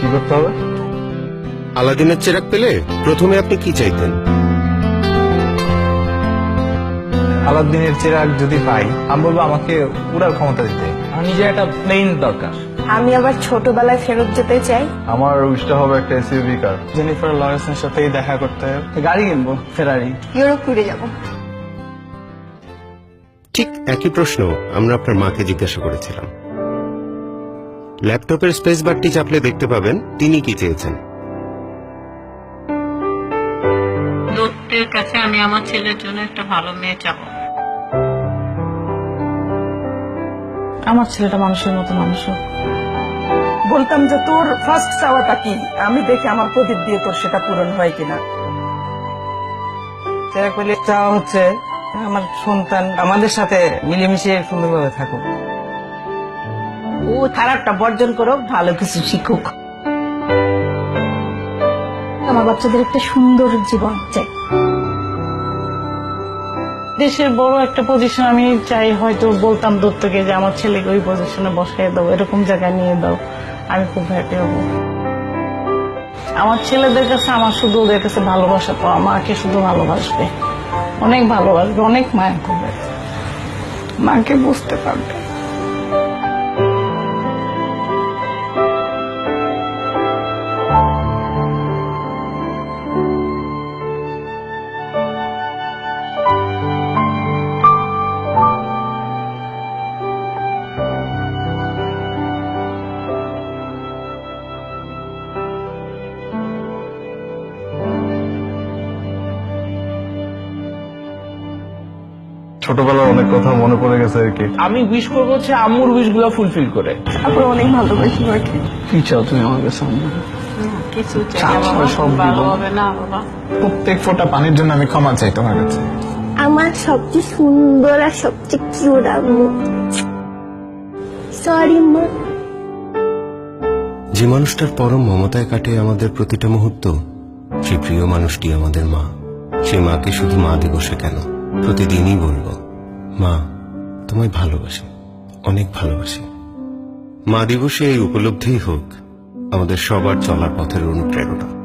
কি করতে হবে? আলাদিনের চেরাক পেলে প্রথমে আপনি কি চাইতেন? আলাদিনের চিরাগ যদি পাই আমি বলব আমাকে উড়ার ক্ষমতা দিতে। আমার নিজের একটা প্লেন দরকার। আমি আবার ছোটবেলায় ফেরত যেতে চাই। আমার উইশটা হবে একটা এসইউভি কার জেনিফার লরেন্সের সাথেই দেখা করতে হবে। গাড়ি কিনবো ফেরারি ইউরোপ ঘুরে যাব। ঠিক একই প্রশ্ন আমরা আপনার মাকে জিজ্ঞাসা করেছিলাম। ল্যাপটপের স্পেস বারটি চাপলে দেখতে পাবেন তিনি কি চেয়েছেন। দত্তের কাছে আমি আমার ছেলের জন্য একটা ভালো মেয়ে চাবো। আমার ছেলেটা মানুষের মতো মানুষ বলতাম যে তোর ফার্স্ট চাওয়াটা কি? আমি দেখি আমার প্রদীপ দিয়ে তোর সেটা পূরণ হয় কিনা। চাওয়া হচ্ছে আমার সন্তান আমাদের সাথে মিলেমিশে সুন্দরভাবে থাকুক। ও খারাপটা বর্জন করো ভালো কিছু শিখুক। আমার বাচ্চাদের একটা সুন্দর জীবন চাই দেশের বড় একটা পজিশন আমি চাই, হয়তো বলতাম দত্তকে যে আমার ছেলেকে ওই পজিশনে বসাই দাও, এরকম জায়গায় নিয়ে দাও। আমি খুব হ্যাপি হব। আমার ছেলেদের কাছে, আমার শুধু ওদের কাছে ভালোবাসা পাওয়া, মাকে শুধু ভালোবাসবে। অনেক ভালোবাসবে, অনেক মায়া করবে। মাকে বুঝতে পারবে। ছোটবেলার অনেক কথা মনে পড়ে গেছে আর কি। আমি উইশ করব হচ্ছে আম্মুর উইশগুলো ফুলফিল করে। তারপর অনেক ভালোবাসি মাকে কি চাও তুমি আমার কাছে কিছু চাও, সব ভালো হবে না বাবা। প্রত্যেক ফোঁটা পানির জন্য আমি ক্ষমা চাই তোমার কাছে। আমার সবচেয়ে সুন্দর আর সবচেয়ে কিউট আম্মু। সরি মা। যে মানুষটার পরম মমতায় কাটে আমাদের প্রতিটা মুহূর্ত সেই প্রিয় মানুষটি আমাদের মা। সে মাকে শুধু মা দিবসে কেন? প্রতিদিনই বলব, মা, তোমায় ভালোবাসি, অনেক ভালোবাসি। মা দিবসে এই উপলব্ধিই হোক আমাদের সবার চলার পথের অনুপ্রেরণা।